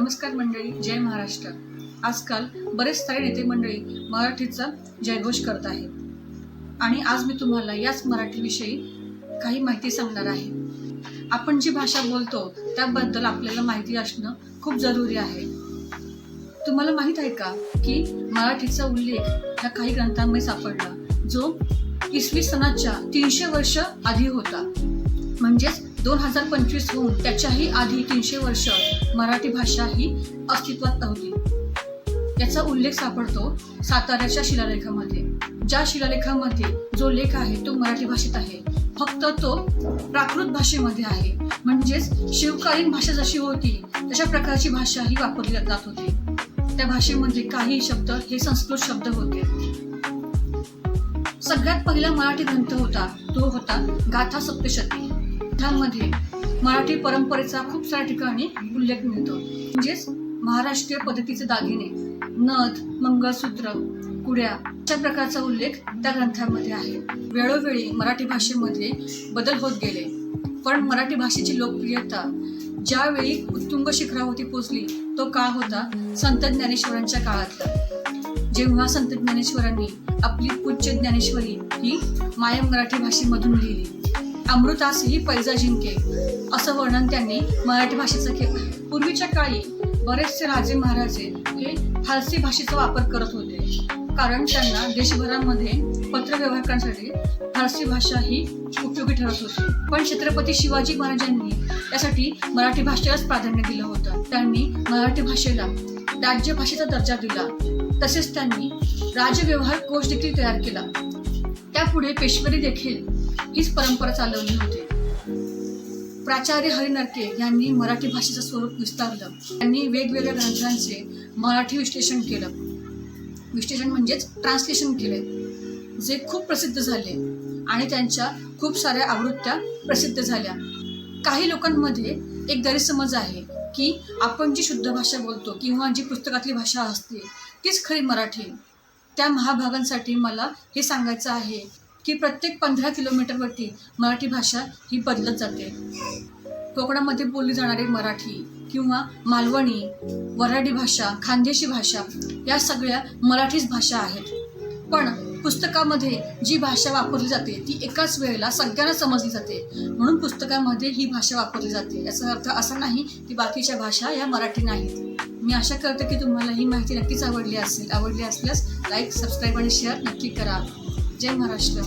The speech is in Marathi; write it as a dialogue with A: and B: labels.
A: नमस्कार मंडळी जय महाराष्ट्र. आजकाल बरेच सारे नेते मंडळी मराठीचा जयघोष करत आहेत. आणि आज मी तुम्हाला याच मराठीविषयी काही माहिती सांगणार आहे. आपण जी भाषा बोलतो त्याबद्दल आपल्याला माहिती असणं खूप जरुरी आहे. तुम्हाला माहीत आहे का की मराठीचा उल्लेख ह्या काही ग्रंथांमध्ये सापडला जो इसवी सनाच्या तीनशे वर्ष आधी होता. म्हणजेच दोन हजार पंचवीस होऊन त्याच्याही आधी तीनशे वर्ष मराठी भाषा ही अस्तित्वात नव्हती. याचा उल्लेख सापडतो साताऱ्याच्या शिलालेखामध्ये. ज्या शिलालेखामध्ये जो लेख आहे तो मराठी भाषेत आहे. फक्त तो प्राकृत भाषेमध्ये आहे. म्हणजेच शिवकालीन भाषा जशी होती तशा प्रकारची भाषा ही वापरली जात होती. त्या भाषेमध्ये काही शब्द हे संस्कृत शब्द होते. सगळ्यात पहिला मराठी ग्रंथ होता तो होता गाथा सप्तशती. त्यामध्ये मराठी परंपरेचा खूप साऱ्या ठिकाणी उल्लेख मिळतो. म्हणजेच महाराष्ट्रीय पद्धतीचे दागिने नथ मंगळसूत्र कुड्या अशा प्रकारचा उल्लेख त्या ग्रंथामध्ये आहे. वेळोवेळी मराठी भाषेमध्ये बदल होत गेले. पण मराठी भाषेची लोकप्रियता ज्यावेळी उत्तुंग शिखरावरती पोचली तो काळ होता संत ज्ञानेश्वरांच्या काळातला. जेव्हा संत ज्ञानेश्वरांनी आपली पूज्य ज्ञानेश्वरी ही मायम मराठी भाषेमधून लिहिली. अमृतास ही पैजा जिंके असं वर्णन त्यांनी मराठी भाषेचं केलं. पूर्वीच्या काळी बरेचसे राजे महाराजे हे फारसी भाषेचा वापर करत होते. कारण त्यांना देशभरामध्ये पत्रव्यवहार करण्यासाठी फारसी भाषा ही उपयोगी ठरत होती. पण छत्रपती शिवाजी महाराजांनी त्यासाठी मराठी भाषेलाच प्राधान्य दिलं होतं. त्यांनी मराठी भाषेला राज्य भाषेचा दर्जा दिला. तसेच त्यांनी राजव्यवहार कोश देखील तयार केला. त्यापुढे पेशवरी देखील हीच परंपरा चालवली होती. प्राचार्य हरिनरके यांनी मराठी भाषेचं स्वरूप विस्तारलं. त्यांनी वेगवेगळ्या ग्रंथांचे मराठी विश्लेषण केलं. विश्लेषण म्हणजेच ट्रान्सलेशन केले जे खूप प्रसिद्ध झाले आणि त्यांच्या खूप साऱ्या आवृत्त्या प्रसिद्ध झाल्या. काही लोकांमध्ये एक गैरसमज आहे की आपण जी शुद्ध भाषा बोलतो किंवा जी पुस्तकातली भाषा असते तीच खरी मराठी. त्या महाभागांसाठी मला हे सांगायचं आहे की प्रत्येक पंधरा किलोमीटरवरती मराठी भाषा ही बदलत जाते. कोकणामध्ये बोलली जाणारी मराठी किंवा मालवणी वऱ्हाडी भाषा खानदेशी भाषा या सगळ्या मराठीच भाषा आहेत. पण पुस्तकामध्ये जी भाषा वापरली जाते ती एकाच वेळेला सगळ्यांना समजली जाते. म्हणून पुस्तकामध्ये ही भाषा वापरली जाते. याचा अर्थ असा नाही की बाकीच्या भाषा या मराठी नाहीत. मी आशा करते की तुम्हाला ही माहिती नक्कीच आवडली असेल. आवडली असल्यास लाईक सबस्क्राईब आणि शेअर नक्की करा. जय महाराष्ट्र.